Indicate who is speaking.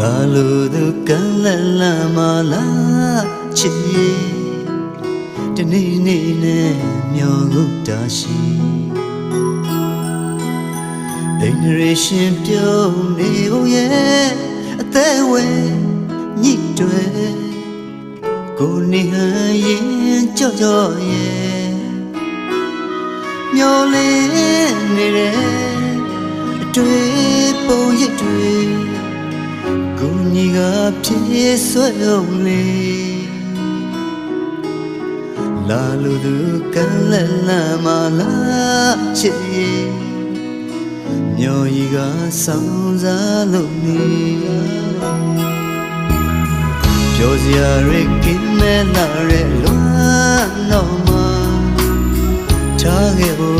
Speaker 1: လာလို့သူကလလမလာချစ်တနေ့နေ့နဲ့မျောငုတာရှိအိမ်ရရှင်ပြုံးနေဖို့ရဲ့အသက်ဝဲညစ်တွေကိုနေဟန်ရင်ကြော့ကြော့ရဲ့မျောလင်းနေတဲ့အတွေ့ပုံရစ်တွေ ကိုညီကဖြစ်ဆွဲအောင်လေလာလူသူကလည်းလမ်းမလာချစ်မြော်ရီကဆောင်းစားလို့နေပြောစရာရကင်းမဲ့လာရဲ့လွမ်းတော့မှာထားခဲ့ဖို့စိတ်မကူးစေရင်